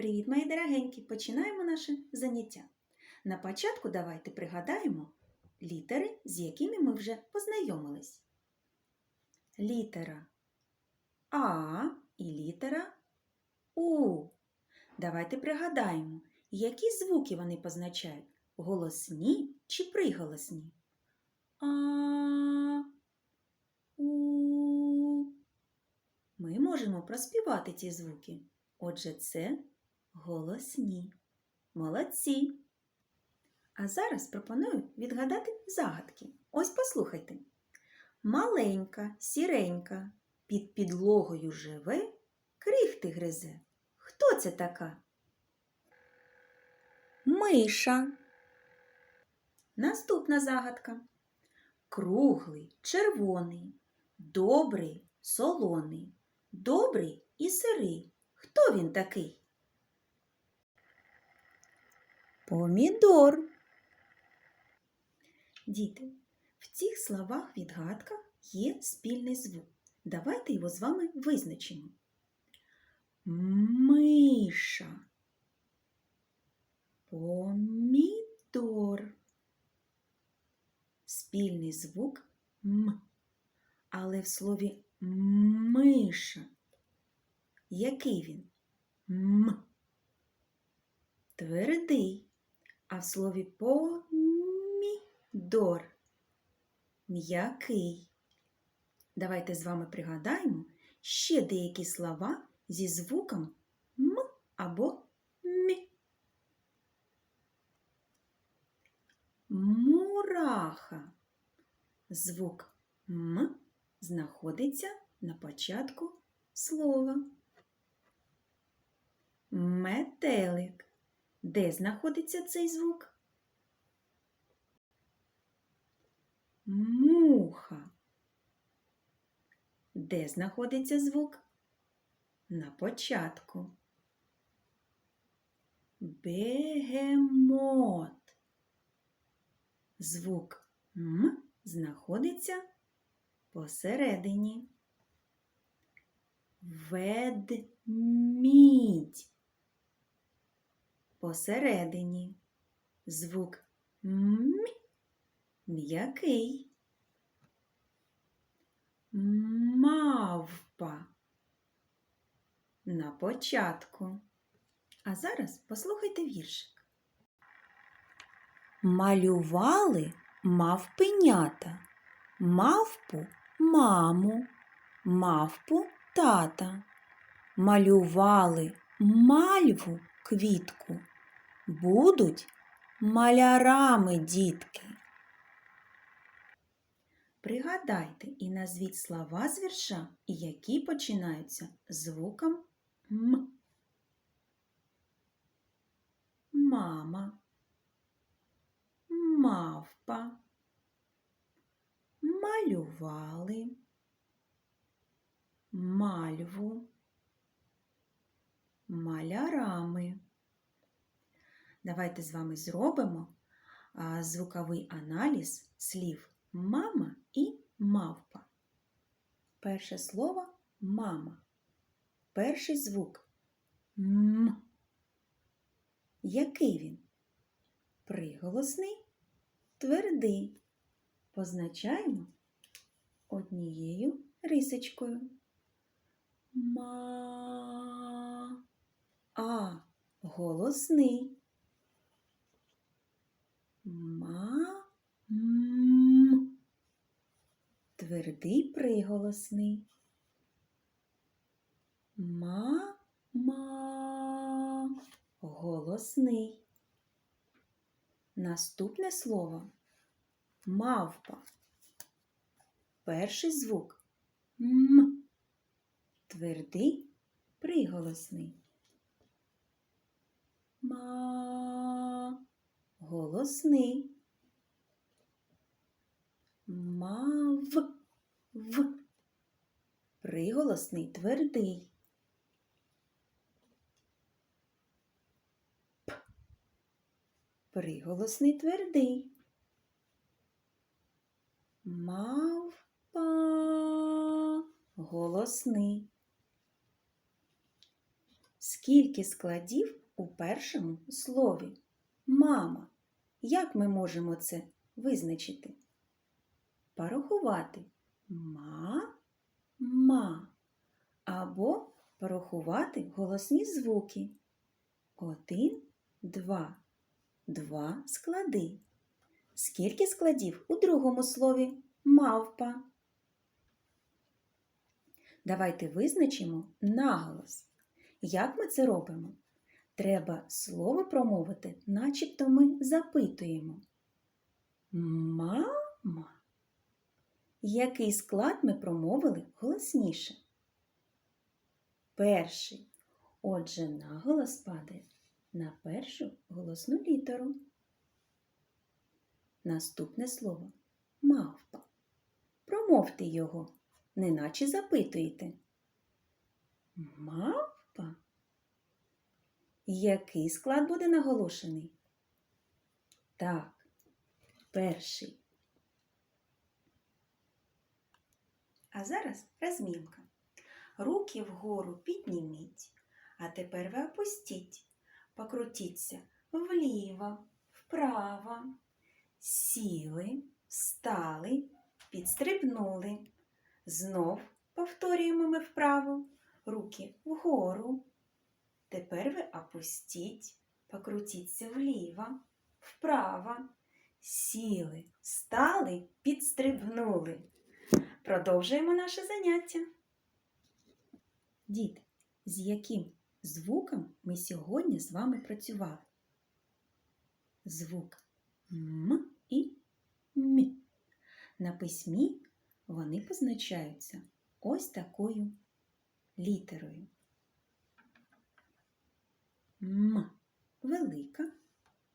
Привіт, мої дорогенькі! Починаємо наше заняття. На початку давайте пригадаємо літери, з якими ми вже познайомились. Літера А і літера У. Давайте пригадаємо, які звуки вони позначають голосні чи приголосні. А, У. Ми можемо проспівати ці звуки. Отже, це голосні. Молодці. А зараз пропоную відгадати загадки. Ось послухайте. Маленька, сіренька, під підлогою живе, крихти гризе. Хто це така? Миша. Наступна загадка. Круглий, червоний, добрий, солоний, добрий і сирий. Хто він такий? Помідор. Діти, в цих словах відгадках є спільний звук. Давайте його з вами визначимо. Миша. Помідор. Спільний звук М. Але в слові миша. Який він? М. Твердий. А в слові помідор м'який. Давайте з вами пригадаємо ще деякі слова зі звуком М або М. Мураха. Звук М знаходиться на початку слова. Метелик. Де знаходиться цей звук? Муха. Де знаходиться звук? На початку. Бегемот. Звук М знаходиться посередині. Ведмідь. Посередині. Звук М м'який. Мавпа. На початку. А зараз послухайте віршик. Малювали мавпенята, мавпу маму, мавпу тата. Малювали мальву квітку. Будуть малярами дітки. Пригадайте і назвіть слова з вірша, які починаються звуком М. Мама, мавпа, малювали, мальву, малярами. Давайте з вами зробимо звуковий аналіз слів мама і мавпа. Перше слово мама. Перший звук М. Який він? Приголосний, твердий. Позначаємо однією рисочкою. Ма. А голосний. Ма. М. Твердий приголосний. Ма. Ма. Голосний. Наступне слово мавпа. Перший звук М. Твердий приголосний. Ма. Голосний. Мав. В. Приголосний твердий. П. Приголосний твердий. Мавпа. Голосний. Скільки складів у першому слові? Мама. Як ми можемо це визначити? Порахувати ма, ма. Або порахувати голосні звуки. Один, два. Два склади. Скільки складів у другому слові мавпа? Давайте визначимо наголос. Як ми це робимо? Треба слово промовити, начебто ми запитуємо. Мама. Який склад ми промовили голосніше? Перший. Отже, наголос падає на першу голосну літеру. Наступне слово мавпа. Промовте його, неначе запитуєте. Мавпа? Який склад буде наголошений? Так, перший. А зараз розмінка. Руки вгору підніміть, а тепер ви опустіть. Покрутіться вліво, вправо. Сіли, встали, підстрибнули. Знов повторюємо ми вправо. Руки вгору. Тепер ви опустіть, покрутіться вліво, вправо. Сіли, встали, підстрибнули. Продовжуємо наше заняття. Діти, з яким звуком ми сьогодні з вами працювали? Звук М і М. На письмі вони позначаються ось такою літерою. М велика,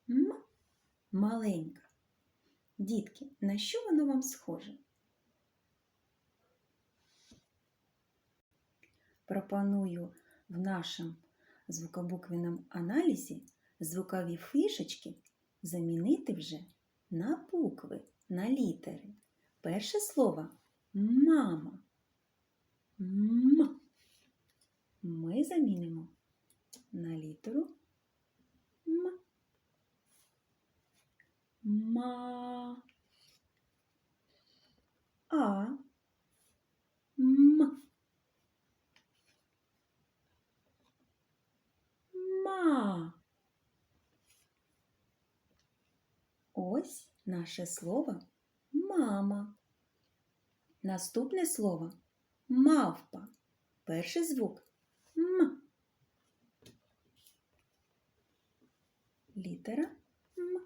М маленька. Дітки, на що воно вам схоже? Пропоную в нашому звукобуквенному аналізі звукові фішечки замінити вже на букви, на літери. Перше слово мама. М. Ми замінимо на літеру М. Ма. А. М. Ма. Ось наше слово мама. Наступне слово мавпа. Перший звук М. Літера М.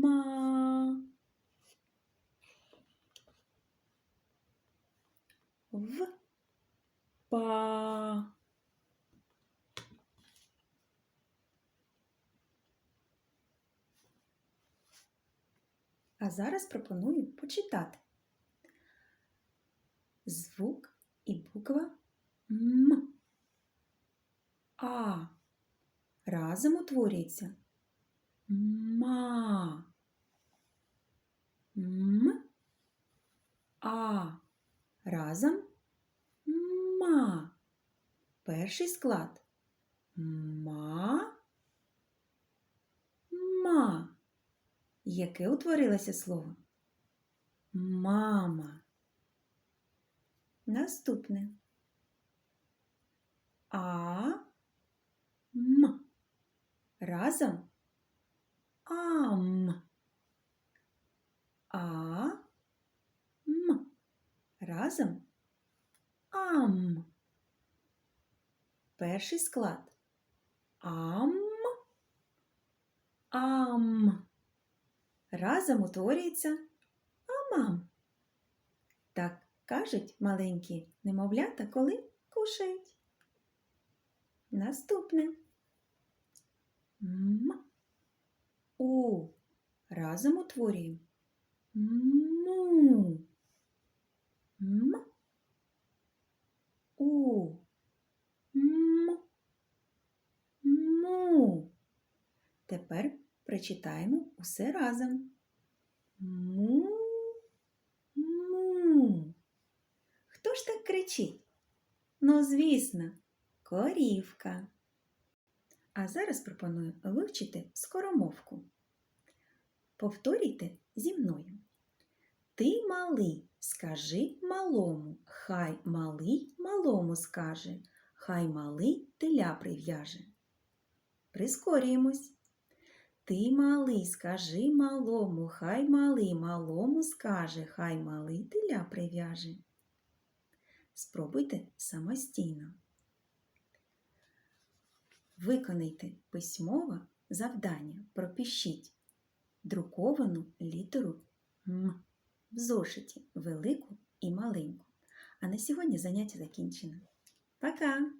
Ма. В. Па. А зараз пропоную почитати. Звук і буква М. А. Разом утворюється ма. М. А. Разом ма. Перший склад ма. Ма. Яке утворилося слово? Мама. Наступне. А. М. Разом. Ам. А. М. Разом. Ам. Перший склад. Ам. Ам. Разом утворюється амам. Так кажуть маленькі немовлята, коли кушають. Наступне. М. У. Разом утворюємо. Му. М. У. М. Му. Тепер прочитаємо усе разом. Му. Му. Хто ж так кричить? Ну, звісно, корівка. А зараз пропоную вивчити скоромовку. Повторюйте зі мною. Ти малий, скажи малому, хай малий малому скаже, хай малий теля прив'яже. Прискорюємось. Ти малий, скажи малому, хай малий малому скаже, хай малий теля прив'яже. Спробуйте самостійно. Виконайте письмове завдання. Пропишіть друковану літеру М в зошиті велику і маленьку. А на сьогодні заняття закінчено. Пока!